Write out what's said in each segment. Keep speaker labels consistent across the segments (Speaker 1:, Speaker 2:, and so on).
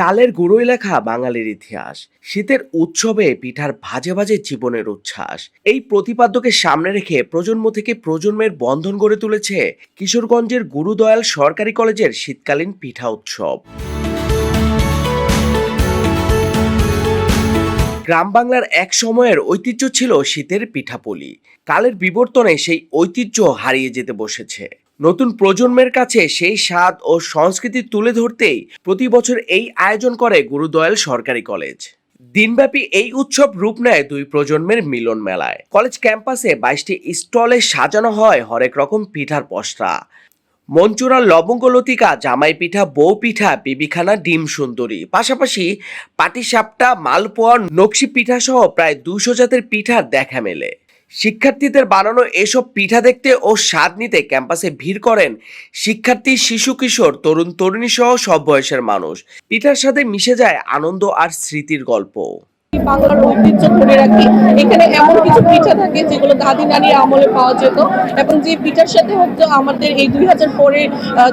Speaker 1: চালের গুঁড়োই লেখা বাঙালির ইতিহাস। শীতের উৎসবে পিঠার ভাজে ভাজে জীবনের উচ্ছ্বাস। এই প্রতিপাদ্যকে সামনে রেখে প্রজন্ম থেকে প্রজন্মের বন্ধন গড়ে তুলেছে কিশোরগঞ্জের গুরুদয়াল সরকারি কলেজের শীতকালীন পিঠা উৎসব। গ্রাম বাংলার এক সময়ের ঐতিহ্য ছিল শীতের পিঠাপুলি। কালের বিবর্তনে সেই ঐতিহ্য হারিয়ে যেতে বসেছে। নতুন প্রজন্মের কাছে সেই স্বাদ ও সংস্কৃতি তুলে ধরতেই প্রতি বছর এই আয়োজন করে গুরুদয়াল সরকারি কলেজ। দিনব্যাপী এই উৎসব রূপ নেয় দুই প্রজন্মের মিলন মেলায়। কলেজ ক্যাম্পাসে বাইশটি স্টলে সাজানো হয় হরেক রকম পিঠার পসরা। মঞ্চুরা লবঙ্গ লতিকা, জামাই পিঠা, বউ পিঠা, বিবিখানা ডিম সুন্দরী। পাশাপাশি পাটিসাপটা মালপোয়া নকশি পিঠা সহ প্রায় দুশো জাতের পিঠার দেখা মেলে। শিক্ষার্থীদের বানানো এসব পিঠা দেখতে ও স্বাদ নিতে ক্যাম্পাসে ভিড় করেন শিক্ষার্থী শিশু কিশোর, তরুণ তরুণী সহ সব বয়সের মানুষ। পিঠার সাথে মিশে যায় আনন্দ আর স্মৃতির গল্প।
Speaker 2: বাংলার ঐতিহ্য ধরে রাখি। এখানে এমন কিছু পিঠা থাকে যেগুলো দাদি নানির আমলে পাওয়া যেত এবং যে পিঠার সাথে হয়তো আমাদের এই দুই হাজার পরে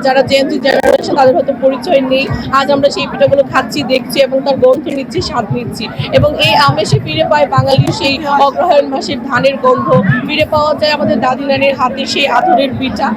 Speaker 2: যারা জেনজি জেনারেশন তাদের হয়তো পরিচয় নেই। আজ আমরা সেই পিঠাগুলো খাচ্ছি, দেখছি এবং তার গন্ধ নিচ্ছি, স্বাদ নিচ্ছি। এবং এই আমেসে ফিরে পায় বাঙালির সেই অগ্রহায়ণ মাসের ধানের গন্ধ। ফিরে পাওয়া যায় আমাদের দাদি নানির হাতে সেই আধরের পিঠা।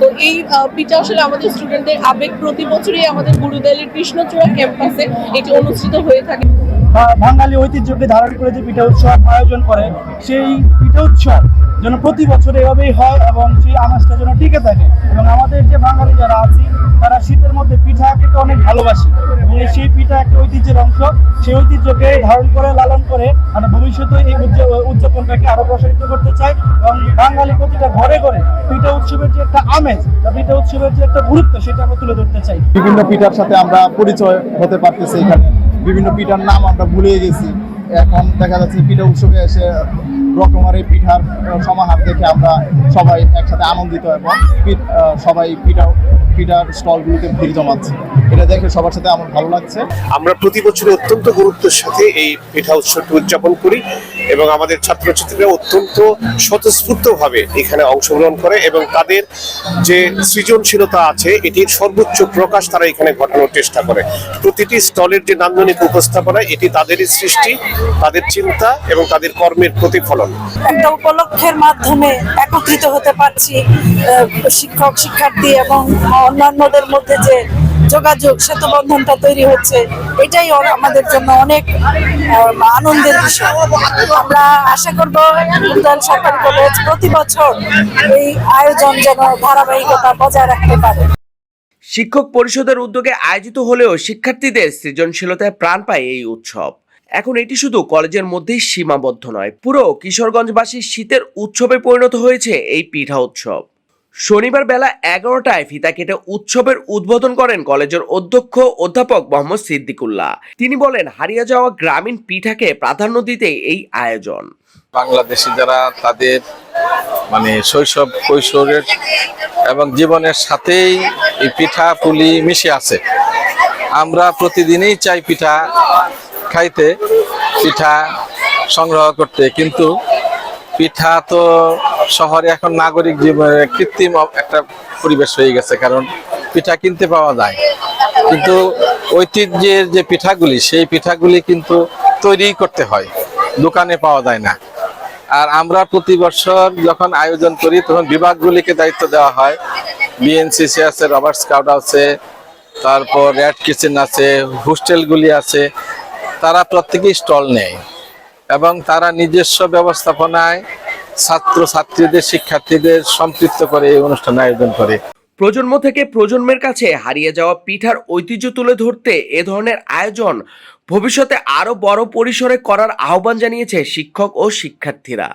Speaker 2: তো এই পিঠা আসলে আমাদের স্টুডেন্টদের আবেগ। প্রতি বছরই আমাদের গুরুদেলের কৃষ্ণচূড়া ক্যাম্পাসে এটি অনুষ্ঠিত হয়ে থাকে।
Speaker 3: বাঙালি ঐতিহ্যকে ধারণ করে যে পিঠা উৎসব আয়োজন করে, সেই পিঠা উৎসব যেন প্রতি বছর এভাবেই হয় এবং সেই আমেজটা যেন টিকে থাকে। এবং আমাদের যে বাঙালি যারা আছি, তারা শীতের মধ্যে পিঠা খেতে অনেক ভালোবাসি। এবং সেই পিঠা একটা ঐতিহ্যের অংশ। সেই ঐতিহ্যকে ধারণ করে, লালন করে আমরা ভবিষ্যতে এই উদযাপনটাকে আরও প্রসারিত করতে চাই। এবং বাঙালি প্রতিটা ঘরে ঘরে পিঠা উৎসবের যে একটা আমেজ বা পিঠা উৎসবের যে একটা গুরুত্ব, সেটা আমরা তুলে ধরতে চাই।
Speaker 4: বিভিন্ন পিঠার সাথে আমরা পরিচয় হতে পারতেছি এখানে। বিভিন্ন পিঠার নাম আমরা ভুলে গেছি। এখন দেখা যাচ্ছে পিঠা উৎসবে এসে রকমারি পিঠার সমাহার দেখে আমরা সবাই একসাথে আনন্দিত এবং সবাই পিঠা পিঠার স্টলগুলোতে ভিড় জমাচ্ছে। এটা দেখে সবার সাথে আমার ভালো লাগছে।
Speaker 5: আমরা প্রতি বছর অত্যন্ত গুরুত্বের সাথে এই পিঠা উৎসবটি উদযাপন করি এবং আমাদের ছাত্রছাত্রীরা অত্যন্ত স্বতঃস্ফূর্তভাবে এখানে অংশগ্রহণ করে এবং তাদের যে সৃজনশীলতা আছে এটির সর্বোচ্চ প্রকাশ তারা এখানে ঘটানোর চেষ্টা করে। প্রতিটি স্টলের যে নান্দনিক উপস্থাপনা এটি তাদেরই সৃষ্টি তাদের চিন্তা এবং তাদের কর্মের প্রতিফলন।
Speaker 6: একটা উপলক্ষের মাধ্যমে একত্রিত হতে পারছি শিক্ষক শিক্ষার্থী এবং অন্যান্যদের মধ্যে যে যোগাযোগ সেতু বন্ধনটা তৈরি হচ্ছে, এটাই আমাদের জন্য অনেক আনন্দের বিষয়। আমরা আশা করব উদ্যান সরকারি কলেজ প্রতি বছর এই আয়োজন যেন ধারাবাহিকতা বজায় রাখতে পারে।
Speaker 1: শিক্ষক পরিষদের উদ্যোগে আয়োজিত হলেও শিক্ষার্থীদের সৃজনশীলতায় প্রাণ পায় এই উৎসব। এখন এটি শুধু কলেজের মধ্যেই সীমাবদ্ধ নয়, পুরো কিশোরগঞ্জবাসীর শীতের উৎসবে পরিণত হয়েছে এই পিঠা উৎসব। শনিবার বেলা এগারোটায় ফিতা কেটে উৎসবের উদ্বোধন করেন কলেজের অধ্যক্ষ অধ্যাপক মোহাম্মদ সিদ্দিকুল্লাহ। তিনি বলেন, হারিয়ে যাওয়া গ্রামীণ পিঠাকে প্রাধান্য দিতে এই আয়োজন।
Speaker 7: বাংলাদেশি যারা তাদের মানে শৈশব, কৈশোরের এবং জীবনের সাথেই এই পিঠা পুলি মিশে আছে। আমরা প্রতিদিনই চাই পিঠা খাইতে, পিঠা সংগ্রহ করতে, কিন্তু পিঠা তো শহরে এখন নাগরিক জীবনের কৃত্রিম একটা পরিবেশ হয়ে গেছে, কারণ পিঠা কিনতে পাওয়া যায়। কিন্তু ঐতিহ্যের যে পিঠাগুলি, সেই পিঠাগুলি কিন্তু তৈরি করতে হয়, দোকানে পাওয়া যায় না। আর আমরা প্রতি বছর যখন আয়োজন করি, তখন বিভাগগুলিকে দায়িত্ব দেওয়া হয়। বিএনসিসি আছে রবার্ট স্কাউট আছে, তারপর রেড কিচেন আছে হোস্টেলগুলি আছে, তারা প্রত্যেকেই স্টল নেয়। এবং তারা নিজস্ব ব্যবস্থাপনায় ছাত্র ছাত্রীদের শিক্ষার্থীদের সম্পৃক্ত করে এই অনুষ্ঠান আয়োজন করে।
Speaker 1: প্রজন্ম থেকে প্রজন্মের কাছে হারিয়ে যাওয়া পিঠার ঐতিহ্য তুলে ধরতে এ ধরনের আয়োজন ভবিষ্যতে আরও বড় পরিসরে করার আহ্বান জানিয়েছে শিক্ষক ও শিক্ষার্থীরা।